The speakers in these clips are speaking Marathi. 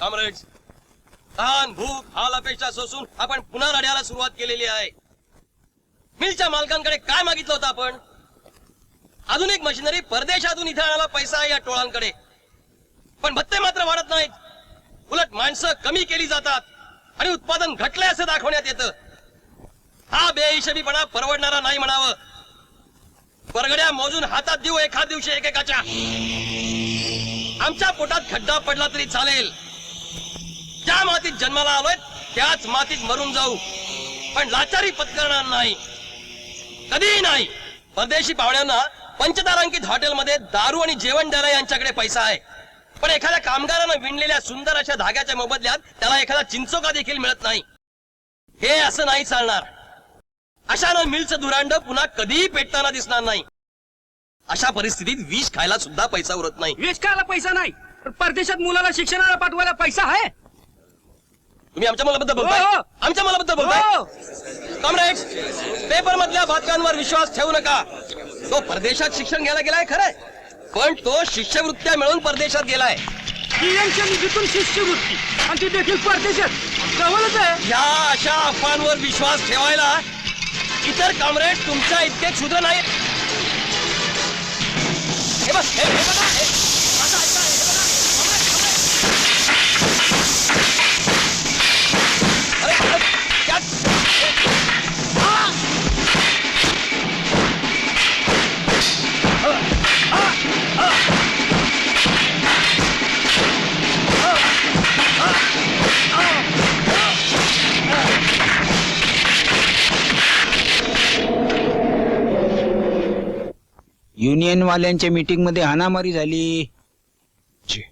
कॉम्रेड्स तहान भूक हाल अपेक्षा सोसून आपण पुन्हा लढ्याला सुरुवात केलेली आहे. मिलच्या मालकांकडे काय मागितलं होतं आपण? आधुनिक मशिनरी परदेशातून इथे आणायला पैसा आहे या टोळांकडे. पण भत्ते मात्र वाढत नाहीत. उलट माणसं कमी केली जातात आणि उत्पादन घटले असं दाखवण्यात येतं. हा बेहिशेबीपणा परवडणारा नाही म्हणावं. परगड्या मोजून हातात देऊ एखाद दिवशी एकेकाच्या. आमच्या पोटात खड्डा पडला तरी चालेल. ज्या मातीत जन्माला आलोय त्याच मातीत मरून जाऊ. पण लाचारी पत्करणार नाही. कधीही नाही. परदेशी पाहुण्यांना पंचतारांकित हॉटेलमध्ये दारू आणि जेवण द्यायला यांच्याकडे पैसा आहे. पण एखाद्या कामगारानं विणलेल्या सुंदर अशा धाग्याच्या मोबदल्यात त्याला एखादा चिंचोका देखील मिळत नाही. हे असं नाही चालणार. अशानं मिलचं दुरांड पुन्हा कधीही पेटताना दिसणार नाही. अशा परिस्थितीत विष खायला सुद्धा पैसा उरत नाही. विष खायला पैसा नाही. पण परदेशात मुलाला शिक्षणाला पाठवायला पैसा आहे? तुम्ही आमच्या मुलाबद्दल बोलताय? हो. आमच्या मुलाबद्दल बोलताय? हो. कॉम्रेड्स पेपर मधल्या बातम्यांवर विश्वास ठेवू नका. तो परदेशात शिक्षण घ्यायला गेलाय खरंय. पण तो शिष्यवृत्त्या मिळून परदेशात गेलाय. पीएमच्या निधीतून शिष्यवृत्ती. आणि ती देखील परदेशात. जवळच आहे. या अशा अफवांवर विश्वास ठेवायला इतर कॉम्रेड तुमच्या इतके क्षुद्र नाही हे बघ, हे- हे बघा, हे- युनियन वाल्यांच्या मीटिंगमध्ये हाणामारी झाली. जी.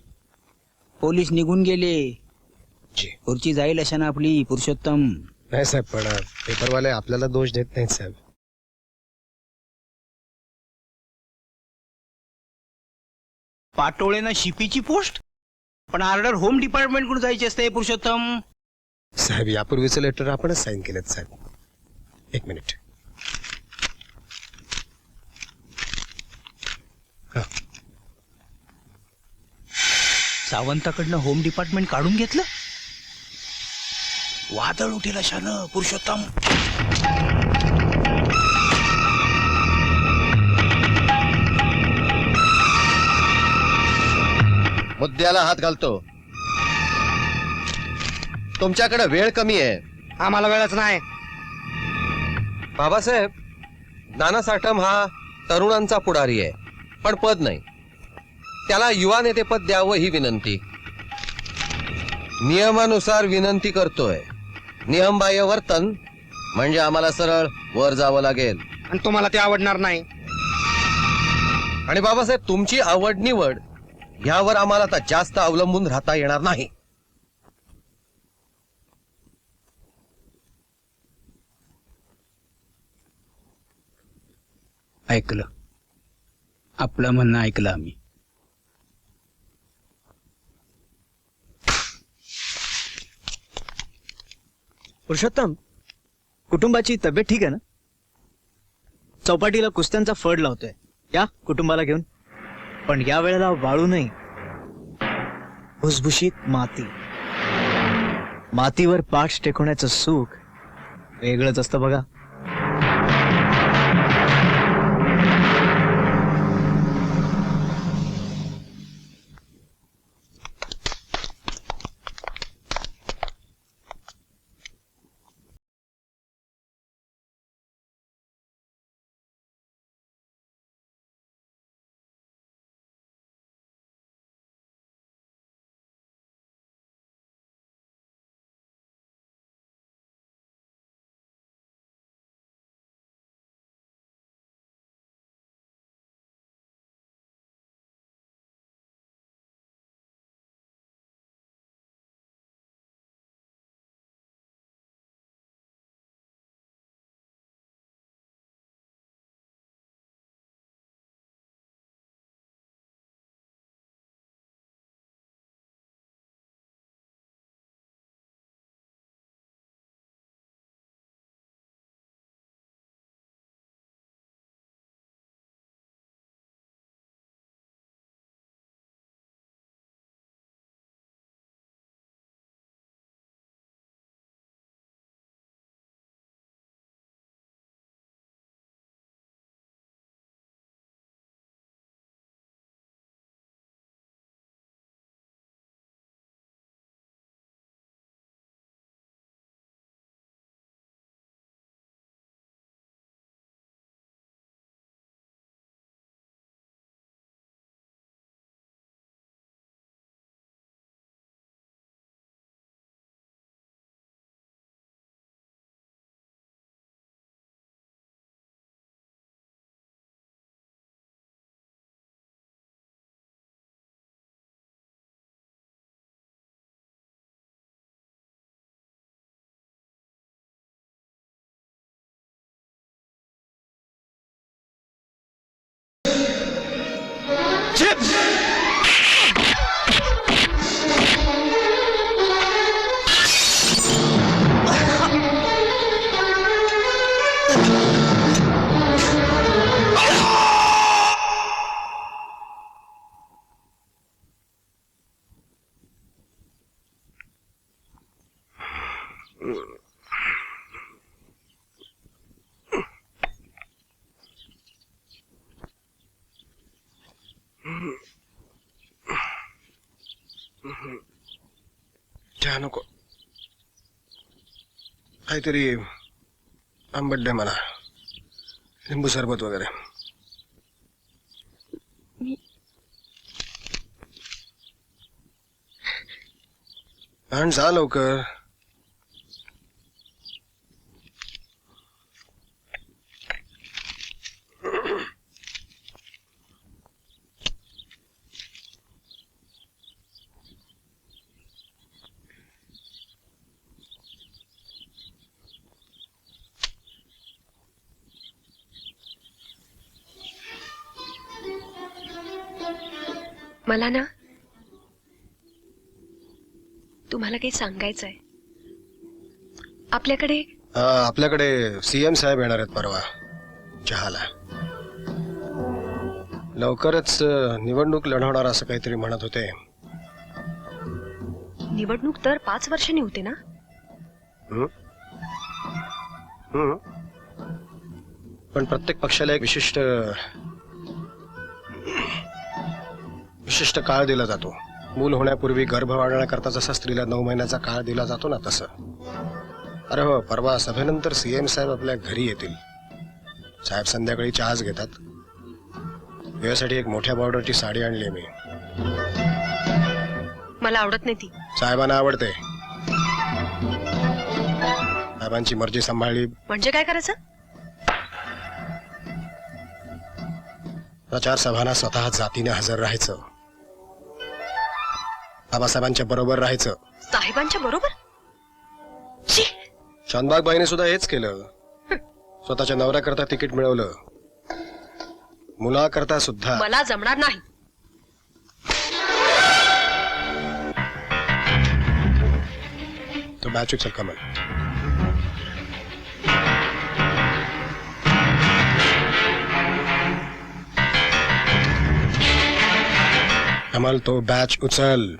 पोलीस निघून गेले. जी. जाईल अशा ना आपली पुरुषोत्तम. नाही साहेब पण अ, पेपरवाले आपल्याला दोष देत नाहीत साहेब. पाटोळेनं शिपीची पोस्ट? पण ऑर्डर होम डिपार्टमेंटकडून जायची असते पुरुषोत्तम. साहेब यापूर्वीचं लेटर आपणच साईन केलेत साहेब. एक मिनिट. सावंताकडनं होम डिपार्टमेंट काढून घेतलं? वादळ उठेल अशानं पुरुषोत्तम. मुद्द्याला हात घालतो. तुमच्याकडे वेळ कमी आहे. आम्हाला वेळच नाही. बाबासाहेब नाना साठम हा तरुणांचा पुढारी आहे. पण पद नाही. त्याला युवा नेते पद द्यावं ही विनंती. नियमानुसार विनंती करतोय. नियमबाह्य वर्तन म्हणजे आम्हाला सरळ वर जावं लागेल. आणि तुम्हाला ते आवडणार नाही. आणि बाबासाहेब तुमची आवड निवड यावर आम्हाला आता जास्त अवलंबून राहता येणार नाही. ऐकलं. आपलं म्हणणं ऐकलं आम्ही. पुरुषोत्तम कुटुंबाची तब्येत ठीक आहे ना? चौपाटीला कुस्त्यांचा फड लावतोय. या कुटुंबाला घेऊन. पण या वेळेला वाळू नाही. भुसभुशीत माती. मातीवर पाठ टेकवण्याचं सुख वेगळंच असतं बघा. चहा नको. काहीतरी आंबट दे मला. लिंबू सरबत वगैरे. आण जा लवकर. मला ना तुम्हाला काही सांगायचं आहे आपल्याकडे आपल्याकडे सीएम साहेब येणार आहेत परवा. चहाला. लवकरच अ, निवडणूक लढवणार असं काहीतरी म्हणत होते. निवडणूक तर पाच वर्षांनी होते ना? हं? हं. पण प्रत्येक पक्षाला एक विशिष्ट विशिष्ट काळ दिला जातो. मूल होण्यापूर्वी गर्भ वाढवण्याकरता जसा स्त्रीला नऊ महिन्याचा काळ दिला जातो ना तसं. अरे हो परवा सभेनंतर सीएम साहेब आपल्या घरी येतील. साहेब संध्याकाळी चहाच घेतात. वेळेसाठी एक मोठ्या बॉर्डरची साडी आणली मी. मला आवडत नाही ती. साहेबांना आवडते. साहेबांची मर्जी सांभाळली. म्हणजे काय करायचं? प्रचार सभांना स्वतः जातीने हजर राहायचं. बाबासाहेबांच्या बरोबर राहायचं. साहेबांच्या बरोबर? शी! शानबागबाईने सुद्धा हेच केलं. स्वतःच्या नवऱ्याकरता तिकीट मिळवलं. मुलाकरता सुद्धा. मला जमणार नाही. तो बॅच उचल कमल. कमल तो बॅच उचल.